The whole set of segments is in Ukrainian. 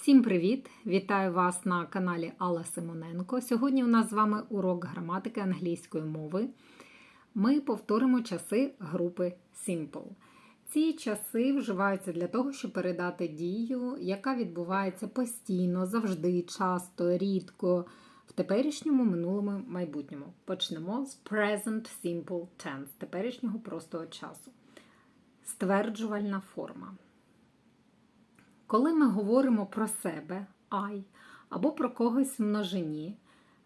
Всім привіт! Вітаю вас на каналі Алла Симоненко. Сьогодні у нас з вами урок граматики англійської мови. Ми повторимо часи групи Simple. Ці часи вживаються для того, щоб передати дію, яка відбувається постійно, завжди, часто, рідко, в теперішньому, минулому, майбутньому. Почнемо з Present Simple Tense, теперішнього простого часу. Стверджувальна форма. Коли ми говоримо про себе I, або про когось в множині,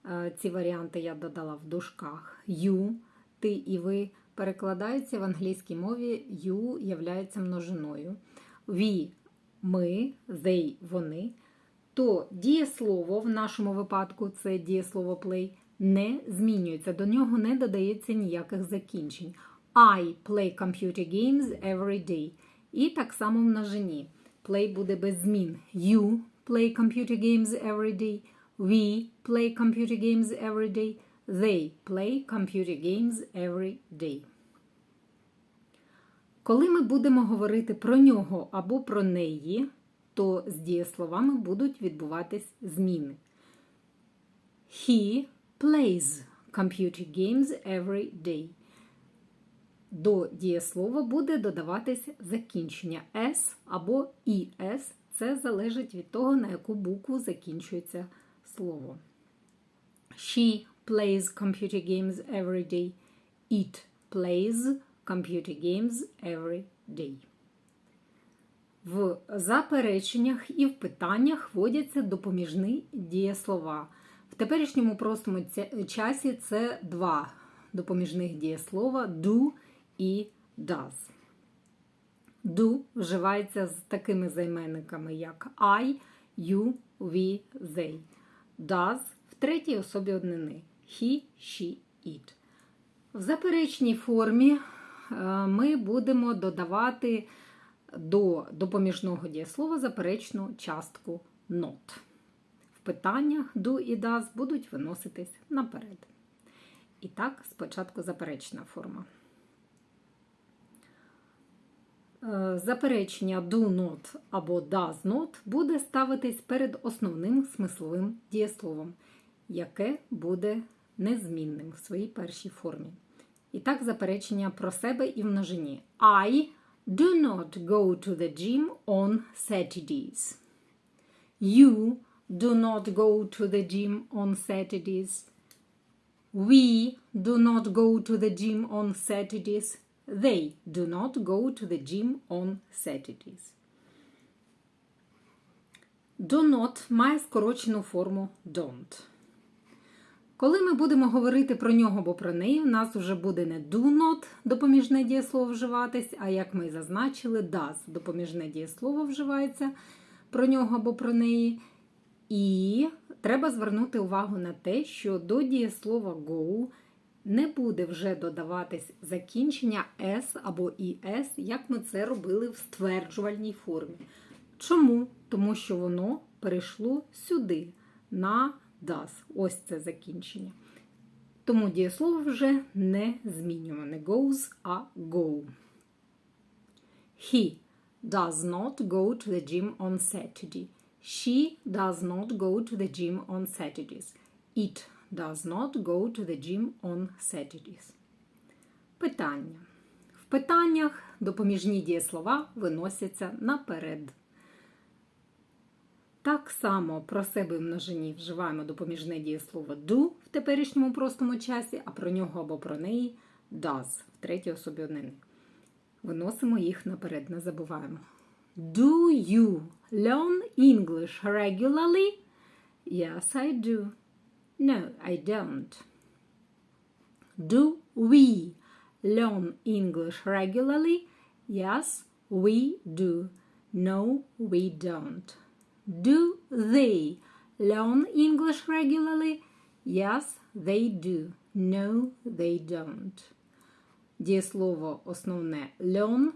е, ці варіанти я додала в дужках, you, ти і ви перекладаються в англійській мові you являється множиною. We ми, they вони, то дієслово в нашому випадку це дієслово play, не змінюється, до нього не додається ніяких закінчень. I play computer games every day. І так само множині. Play буде без змін. You play computer games every day. We play computer games every day. They play computer games every day. Коли ми будемо говорити про нього або про неї, то з дієсловами будуть відбуватись зміни. He plays computer games every day. До дієслова буде додаватись закінчення S або «іс». Це залежить від того, на яку букву закінчується слово. She plays computer games every day. It plays computer games every day. В запереченнях і в питаннях вводяться допоміжні дієслова. В теперішньому простому часі це два допоміжних дієслова do і does. Do вживається з такими займенниками, як I, you, we, they. Does в третій особі однини he, she, it. В заперечній формі ми будемо додавати до допоміжного дієслова заперечну частку not. В питаннях do і does будуть виноситись наперед. І так, спочатку заперечна форма. Заперечення do not або does not буде ставитись перед основним смисловим дієсловом, яке буде незмінним в своїй першій формі. І так, заперечення про себе і в множині. I do not go to the gym on Saturdays. You do not go to the gym on Saturdays. We do not go to the gym on Saturdays. They do not go to the gym on Saturdays. Do not має скорочену форму don't. Коли ми будемо говорити про нього або про неї, у нас вже буде не do not допоміжне дієслово вживатись, а як ми і зазначили, does допоміжне дієслово вживається про нього або про неї. І треба звернути увагу на те, що до дієслова go не буде вже додаватись закінчення S або «іс», як ми це робили в стверджувальній формі. Чому? Тому що воно перейшло сюди, на does. Ось це закінчення. Тому дієслово вже не змінюємо. Не goes, а go. He does not go to the gym on Saturday. She does not go to the gym on Saturdays. It does not go to the gym on Saturdays. Питання. В питаннях допоміжні дієслова виносяться наперед. Так само про себе в множині вживаємо допоміжне дієслово do в теперішньому простому часі, а про нього або про неї does в третій особі однини. Виносимо їх наперед, не забуваємо. Do you learn English regularly? Yes, I do. No, I don't. Do we learn English regularly? Yes, we do. No, we don't. Do they learn English regularly? Yes, they do. No, they don't. Дієслово основне learn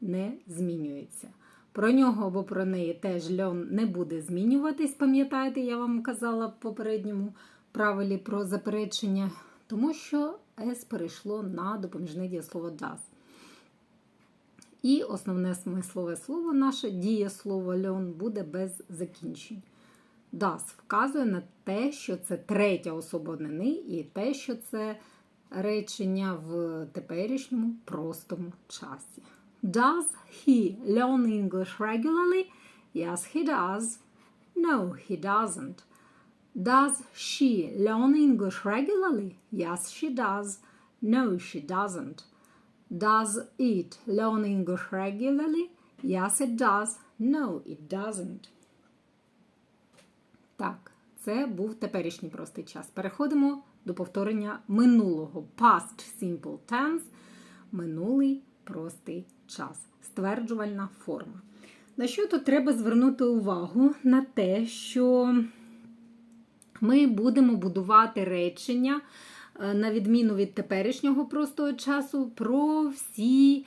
не змінюється. Про нього або про неї теж learn не буде змінюватись, пам'ятаєте, я вам казала в попередньому правилі про заперечення, тому що S перейшло на допоміжне дієслово does. І основне смислове слово наше дієслово learn буде без закінчень. Das вказує на те, що це третя особа однини, і те, що це речення в теперішньому простому часі. Does he learn English regularly? Yes, he does. No, he doesn't. Does she learn English regularly? Yes, she does. No, she doesn't. Does it learn English regularly? Yes, it does. No, it doesn't. Так, це був теперішній простий час. Переходимо до повторення минулого. Past simple tense. Минулий простий час. Стверджувальна форма. На що тут треба звернути увагу? На те, що ми будемо будувати речення, е, на відміну від теперішнього простого часу, про всі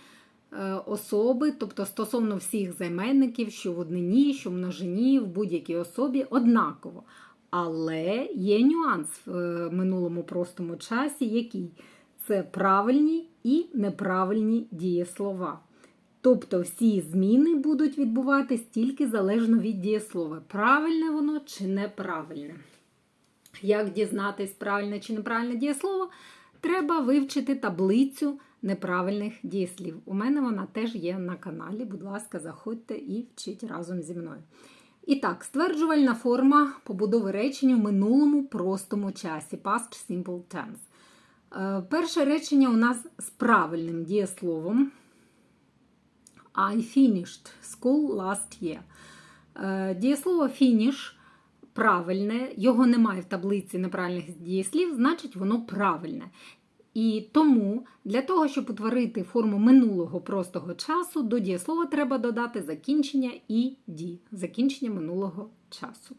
е, особи, тобто стосовно всіх займенників, що в однині, що в множині, в будь-якій особі однаково. Але є нюанс в е, минулому простому часі, який це правильні і неправильні дієслова. Тобто всі зміни будуть відбуватись тільки залежно від дієслова, правильне воно чи неправильне. Як дізнатись, правильне чи неправильне дієслово, треба вивчити таблицю неправильних дієслів. У мене вона теж є на каналі. Будь ласка, заходьте і вчіть разом зі мною. І так, стверджувальна форма побудови речення в минулому простому часі. Past simple tense. Е, Перше речення у нас з правильним дієсловом. I finished school last year. Е, Дієслово finish правильне, його немає в таблиці неправильних дієслів, значить воно правильне. І тому для того, щоб утворити форму минулого простого часу, до дієслова треба додати закінчення і ді, закінчення минулого часу.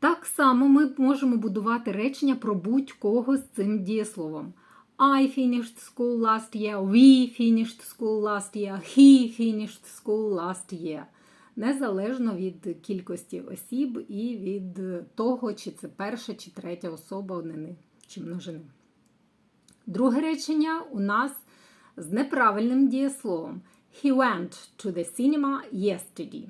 Так само ми можемо будувати речення про будь-кого з цим дієсловом. I finished school last year, we finished school last year, he finished school last year. Незалежно від кількості осіб і від того, чи це перша чи третя особа однини чи множини. Друге речення у нас з неправильним дієсловом. He went to the cinema yesterday.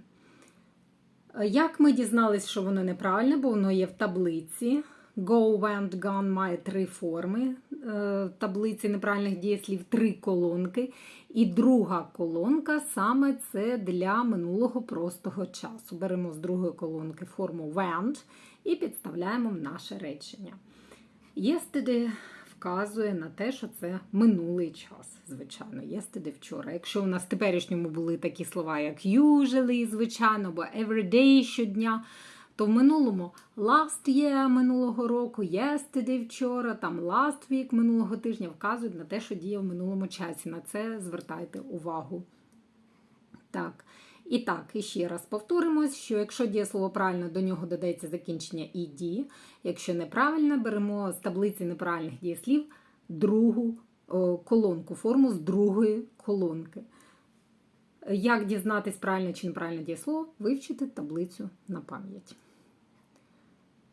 Як ми дізналися, що воно неправильне, бо воно є в таблиці. Go, went, gone має три форми. Е, Таблиці неправильних дієслів три колонки. І друга колонка саме це для минулого простого часу. Беремо з другої колонки форму went і підставляємо в наше речення. Yesterday вказує на те, що це минулий час, звичайно, yesterday вчора. Якщо у нас в теперішньому були такі слова, як usually, звичайно, або everyday щодня, то в минулому last year минулого року, yesterday вчора, там last week минулого тижня вказують на те, що діє в минулому часі. На це звертайте увагу. Так. І так, і ще раз повторимось, що якщо дієслово правильно, до нього додається закінчення «ed», Якщо неправильно, беремо з таблиці неправильних дієслів другу о, колонку, форму з другої колонки. Як дізнатись правильне чи неправильне дієслово, вивчити таблицю на пам'ять.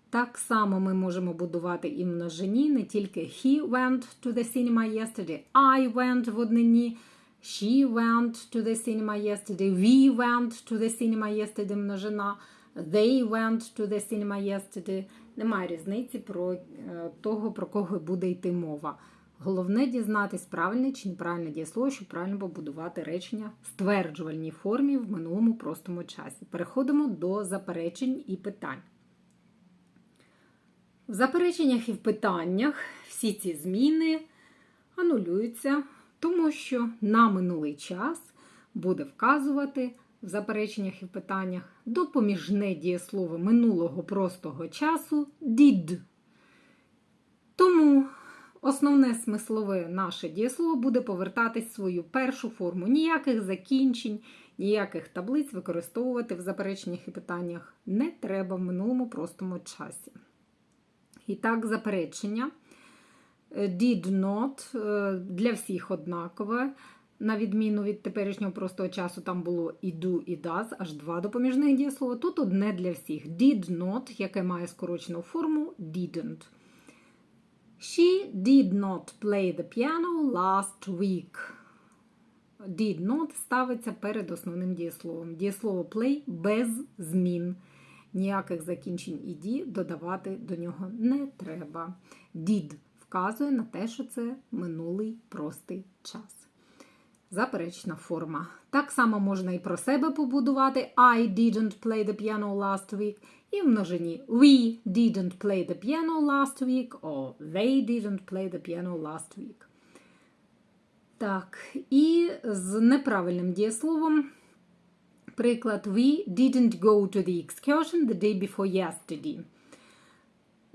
Так само ми можемо будувати і множині, не тільки he went to the cinema yesterday, I went в однині, she went to the cinema yesterday, we went to the cinema yesterday множина, they went to the cinema yesterday. Немає різниці про е, того, про кого буде йти мова. Головне дізнатись правильне чи неправильне дієслово, щоб правильно побудувати речення в стверджувальній формі в минулому простому часі. Переходимо до заперечень і питань. В запереченнях і в питаннях всі ці зміни анулюються, тому що на минулий час буде вказувати в запереченнях і в питаннях допоміжне дієслово минулого простого часу did. Тому основне смислове наше дієслово буде повертатись в свою першу форму. Ніяких закінчень, ніяких таблиць використовувати в запереченнях і питаннях не треба в минулому простому часі. І так, заперечення. Did not е, для всіх однакове. На відміну від теперішнього простого часу, там було і do, і does, аж два допоміжних дієслова. Тут одне для всіх. Did not, яке має скорочену форму didn't. She did not play the piano last week. did not ставиться перед основним дієсловом. Дієслово play без змін. Ніяких закінчень «ed» додавати до нього не треба. Did вказує на те, що це минулий простий час. Заперечна форма. Так само можна і про себе побудувати. I didn't play the piano last week. І в множині We didn't play the piano last week, or they didn't play the piano last week. Так, і з неправильним дієсловом. Приклад We didn't go to the excursion the day before yesterday.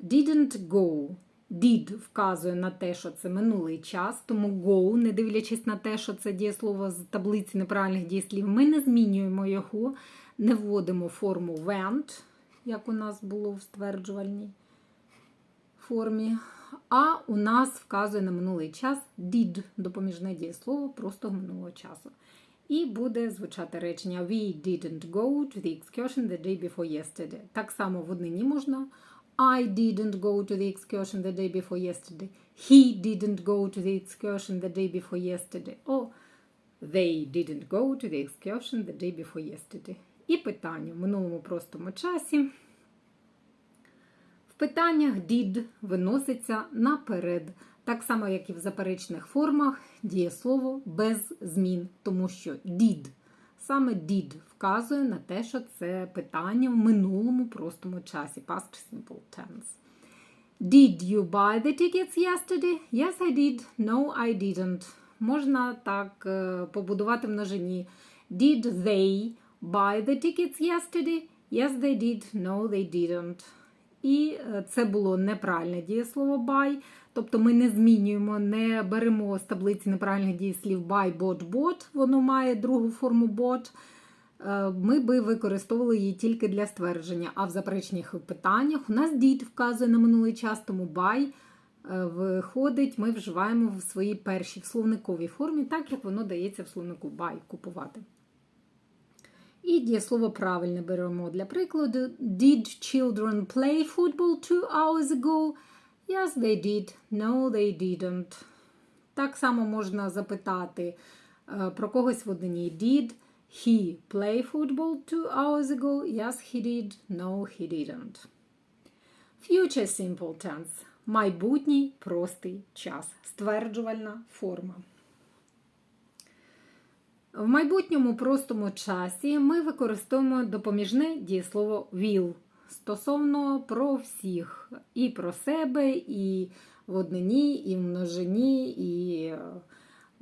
Didn't go. Did вказує на те, що це минулий час, тому go, не дивлячись на те, що це дієслово з таблиці неправильних дієслів, ми не змінюємо його, не вводимо форму went, як у нас було в стверджувальній формі. А у нас вказує на минулий час did, допоміжне дієслово просто минулого часу. І буде звучати речення We didn't go to the excursion the day before yesterday. Так само в однині можна I didn't go to the excursion the day before yesterday. He didn't go to the excursion the day before yesterday. Or they didn't go to the excursion the day before yesterday. І питання в минулому простому часі. В питаннях did виноситься наперед, так само, як і в заперечних формах, дієслово без змін, тому що did, саме did вказує на те, що це питання в минулому простому часі, past simple tense. Did you buy the tickets yesterday? Yes, I did. No, I didn't. Можна так е, побудувати множині. Did they buy the tickets yesterday? Yes, they did. No, they didn't. І е, це було неправильне дієслово buy. Тобто ми не змінюємо, не беремо з таблиці неправильних дієслів buy, bought, bought. Воно має другу форму bought. Е, Ми би використовували її тільки для ствердження. А в заперечних питаннях у нас did вказує на минулий час, тому buy е, виходить, ми вживаємо в своїй першій в словниковій формі, так як воно дається в словнику buy купувати. І дієслово правильне беремо для прикладу. Did children play football two hours ago? Yes, they did. No, they didn't. Так само можна запитати е, про когось в однині. Did he play football two hours ago? Yes, he did. No, he didn't. Future simple tense. Майбутній простий час. Стверджувальна форма. В майбутньому простому часі ми використовуємо допоміжне дієслово will стосовно про всіх. І про себе, і в однині, і в множині, і е,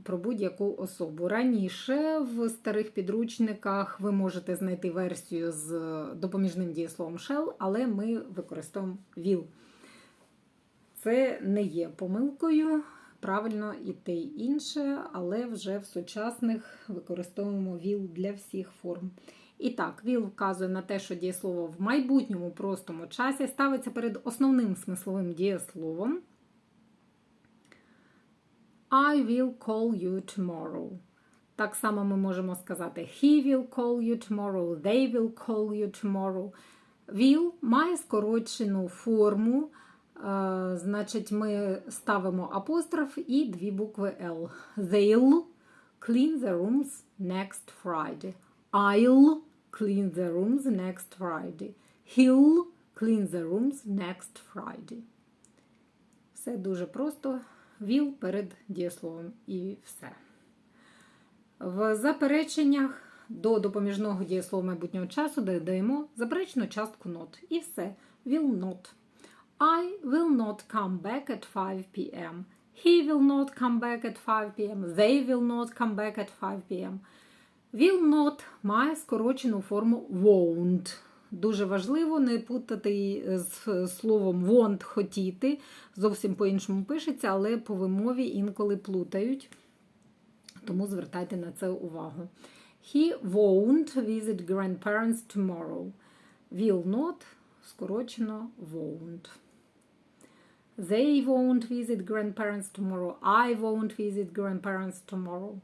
про будь-яку особу. Раніше в старих підручниках ви можете знайти версію з допоміжним дієсловом shall, але ми використовуємо will. Це не є помилкою правильно і те інше, але вже в сучасних використовуємо will для всіх форм. І так, will вказує на те, що дієслово в майбутньому простому часі ставиться перед основним смисловим дієсловом. I will call you tomorrow. Так само ми можемо сказати he will call you tomorrow, they will call you tomorrow. Will має скорочену форму. Значить, ми ставимо апостроф і дві букви L. They'll clean the rooms next Friday. I'll clean the rooms next Friday. He'll clean the rooms next Friday. Все дуже просто. Will перед дієсловом і все. В запереченнях до допоміжного дієслова майбутнього часу додаємо заперечну частку not. І все. Will not. I will not come back at 5 p.m. He will not come back at 5 p.m. They will not come back at 5 p.m. Will not має скорочену форму won't. Дуже важливо не путати з словом want хотіти. Зовсім по-іншому пишеться, але по вимові інколи плутають. Тому звертайте на це увагу. He won't visit grandparents tomorrow. Will not скорочено won't. They won't visit grandparents tomorrow. I won't visit grandparents tomorrow.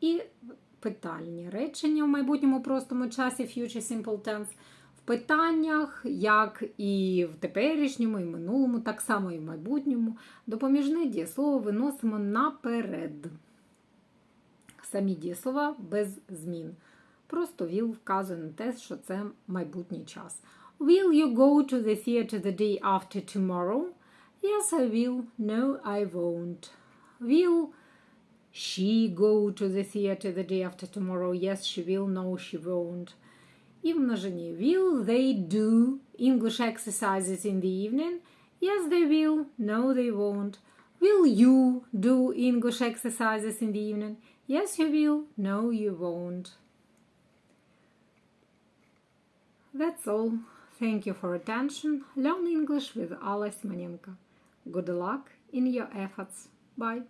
І питальні речення в майбутньому простому часі future simple tense. В питаннях, як і в теперішньому, і минулому, так само і в майбутньому, допоміжне дієслово виносимо наперед. самі дієслова без змін. Просто will вказує на те, що це майбутній час. Will you go to the theater the day after tomorrow? Yes, I will. No, I won't. Will she go to the theater the day after tomorrow? Yes, she will. No, she won't. І в множині will they do English exercises in the evening? Yes, they will. No, they won't. Will you do English exercises in the evening? Yes, you will. No, you won't. That's all. Thank you for attention. Learn English with Alice Simonenko. Good luck in your efforts. Bye.